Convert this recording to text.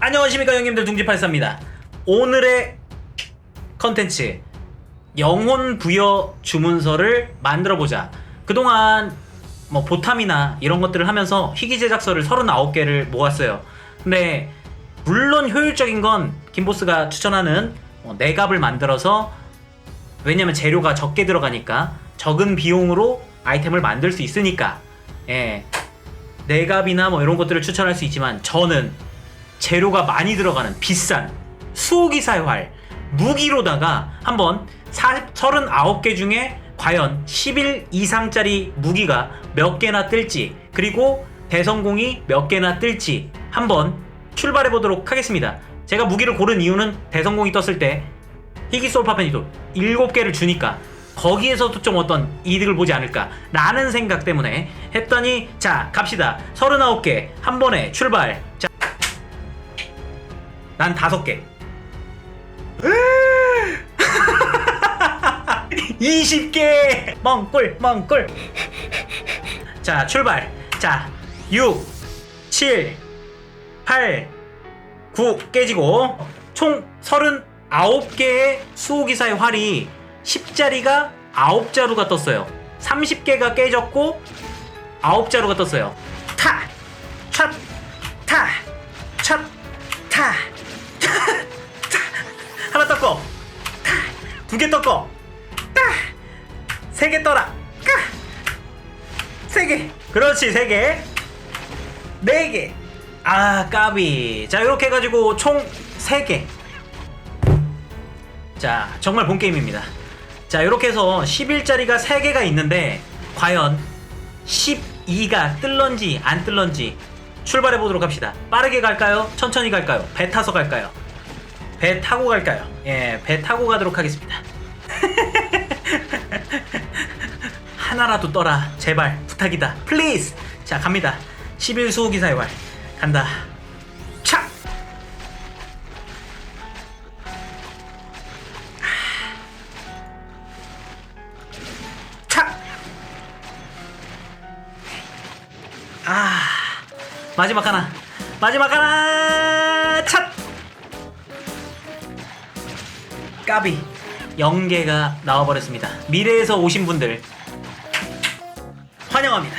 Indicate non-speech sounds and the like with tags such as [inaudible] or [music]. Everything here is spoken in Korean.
안녕하십니까 형님들 둥지팔사입니다. 오늘의 컨텐츠 영혼 부여 주문서를 만들어 보자. 그동안 뭐 보탐이나 이런 것들을 하면서 희귀 제작서를 39개를 모았어요. 근데 물론 효율적인 건 김보스가 추천하는 어, 내갑을 만들어서 왜냐면 재료가 적게 들어가니까 적은 비용으로 아이템을 만들 수 있으니까. 예. 내갑이나 뭐 이런 것들을 추천할 수 있지만 저는 재료가 많이 들어가는 비싼 수호기사의 활 무기로다가 한번 39개 중에 과연 10일 이상짜리 무기가 몇 개나 뜰지 그리고 대성공이 몇 개나 뜰지 한번 출발해 보도록 하겠습니다. 제가 무기를 고른 이유는 대성공이 떴을 때 희귀 솔파펜이도 7개를 주니까 거기에서도 좀 어떤 이득을 보지 않을까 라는 생각 때문에 했더니 자 갑시다 39개 한 번에 출발 자, 난 5개 20개 [laughs] 멍꿀 멍꿀 자 출발 자 6 7 8 9 깨지고 총 39개의 수호기사의 활이 10자리가 9자루가 떴어요 30개가 깨졌고 9자루가 떴어요 타! 촥! 타! 촥! 타! 두 개 떴고 세 개 떠라. 세 개. 그렇지 세 개 네 개 아 까비. 자 이렇게 해가지고 총 세 개. 자 정말 본 게임입니다. 자 이렇게 해서 11짜리가 3개가 있는데 과연 12가 뜰런지 안 뜰런지 출발해 보도록 합시다. 빠르게 갈까요? 천천히 갈까요? 배 타서 갈까요 배 타고 갈까요? 예 배 타고 가도록 하겠습니다. [laughs] 하나라도 떠라. 제발. 부탁이다. 플리즈 자 갑니다. 11 수호 기사의 왈 간다. 차 차! 아 마지막 하나. 마지막 하나 까비. 영계가 나와버렸습니다. 미래에서 오신 분들 환영합니다